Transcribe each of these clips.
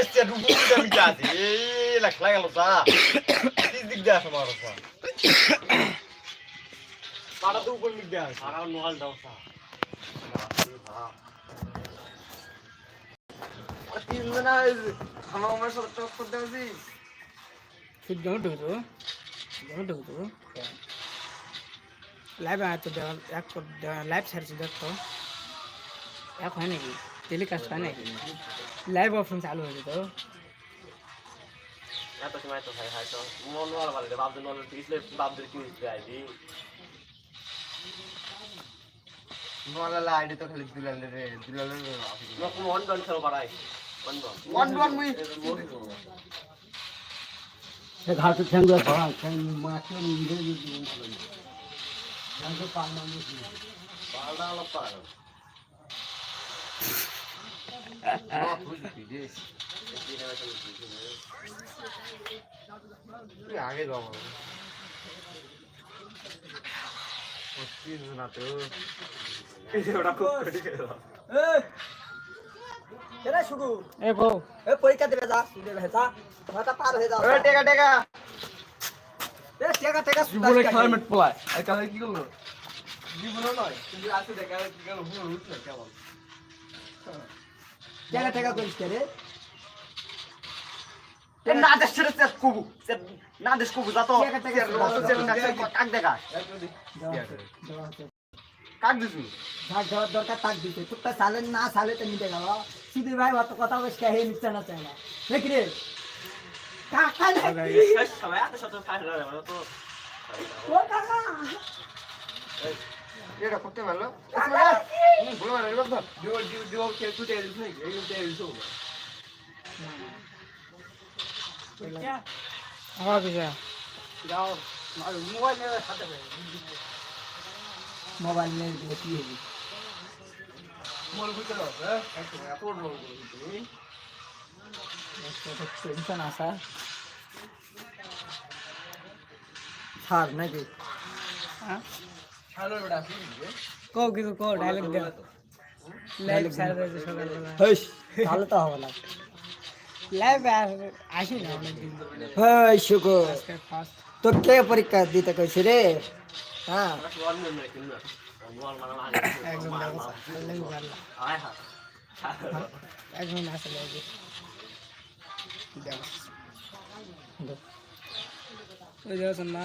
Este é do mundo da. Amizade. Ele, claga, ela tá. Diz de graça, mano. Para do উপর লিখ দেয়া সারা নোয়াল দাও সা তিন জনা খানা আমার সাথে টক করতে জমা ঢুকতো ঢুকতো লাইভ আয় তো এক লাইভ ছাড়ছি দেখতো এক হয় নাকি টেলিকাস্ট হয় নাকি লাইভ অপশন চালু হয়েছে তো এত সময় তো ভাই হয়তো। মন নোয়াল বলে বাবদের নোয়াল ইসলে বাবদের কি হইছে আইবি নোয়ালা আইডি তো খালি দুলালে রে দুলালে রে নকম ওয়ান ডন খেলো পারাই ওয়ান ডন ওয়ান ওয়ান মুই। ঘাটে ঠ্যাং দিয়ে ধরা ঠ্যাং মাছে নিজে ঠ্যাং পাল না পালটা হলো পাল তুই আগে পরীক্ষা দেবে যা ভেজা পার হয়ে যাও টেকা টেকা টেকা টেকা আর কালে কি করল টেকা টেকা করিস রে? না দেশ ছেড়ে সে কুবু না দেশ কুবু যা তো টেকা টেকা কাক দেখা। কাক দিছু ভাগ দেওয়ার দরকার তাক দিতে টুকটা সালে না সালে তো মিটে গেল। সুধীর ভাই অত কথা বস কে হে নিচ্ছে না চাই না। দেখ রে? কাকা? সবাই এত শত মানে তো ও কাকা। এটা করতে পারল কাকা বলো না এবার তো দিও দিও দিও কে তুই দিছ না এই তো দিছ আমার পিছা যাও মোবাইল নিয়ে সাথে মোবাইল নিয়ে দিলে কি হবে মোবাইল বুঝতে দাও হ্যাঁ এত বড় তুমি টেনশন আসা ছাড় নাকি হ্যাঁ হ্যালো বেটা আসি কো কিছু কো ডায়লগ দাও লাইভ ছাড়া দিয়েছে সকালবেলা। হেস। তাহলে তো হবে না। লাইভ আসি না অনেকদিন হেই শুকু আজকে ফার্স্ট তো কে পরীক্ষা দিতে কইছে রে? হ্যাঁ। ওয়ান মিনিট কিনা নোয়াল মানে লাগে একদম ব্যবস্থা লাইভ ভালো। আয় হ্যাঁ একদম আসলে এই যে? দেখো। ওই দেখছেন না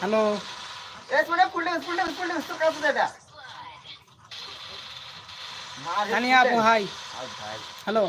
হ্যালো। এ শুনে full day full day full day তো কাজ দেটা তানিয়া আপু হাই। হ্যালো।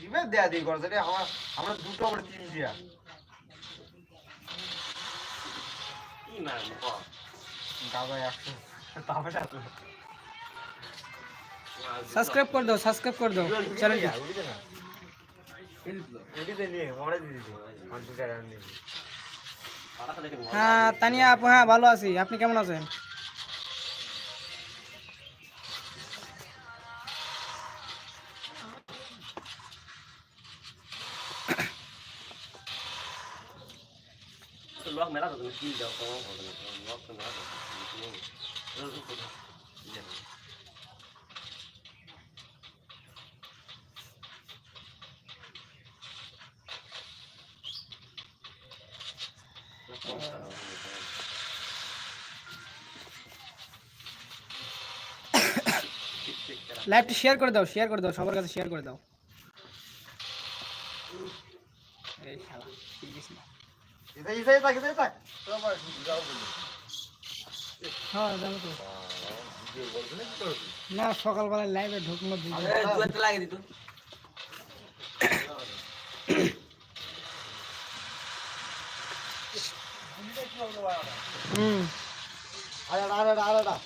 দিবে দেয়া দি করছে রে আমার আমরা দুটো আমরা তিন দিয়া। দাদা একশো। তারপরে এত সাবস্ক্রাইব করে দাও সাবস্ক্রাইব করে দাও চ্যানেলটি উঠিতে নিয়ে মরে দিদি আমার দুটো আর নেই হ্যাঁ তানিয়া আপু হ্যাঁ ভালো আছি আপনি কেমন আছেন Logo melhor do que já com logo nada. লাইভটি শেয়ার করে দাও শেয়ার করে দাও সবার কাছে শেয়ার করে দাও। এই শালা, ঠিক আছে হ্যাঁ জানো তো না সকালবেলা লাইভে ঢুকলো দুয়াতে লাগে দিত হুম আরে আরে আরে আরে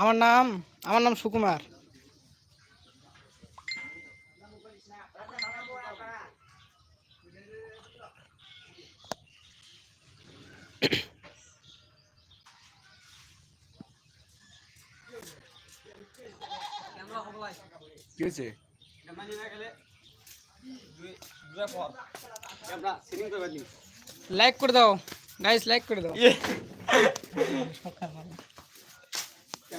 আমার নাম আমার নাম সুকুমার। কি হয়েছে? লাইক করে দাও। গাইস লাইক করে দাও।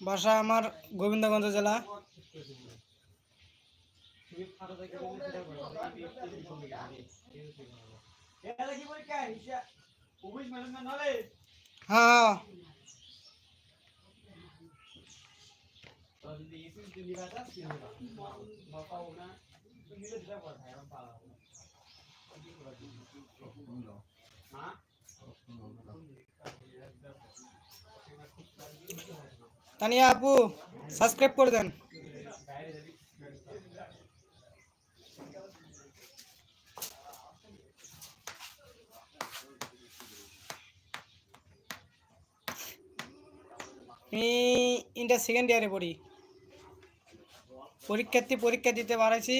বাসা আমার গোবিন্দগঞ্জ জেলা। হ্যাঁ। তানিয়া আপু সাবস্ক্রাইব করে দেন। আমি ইন্টার সেকেন্ড ইয়ারে পড়ি। পরীক্ষার্থী পরীক্ষা দিতে পারাইছি।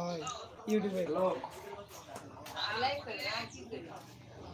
ওই, ইউটিউবে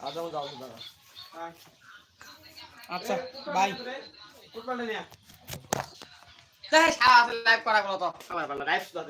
আচ্ছা দাও দাও আচ্ছা বাই লাইভ করা গেল তো। লাইভ শুধু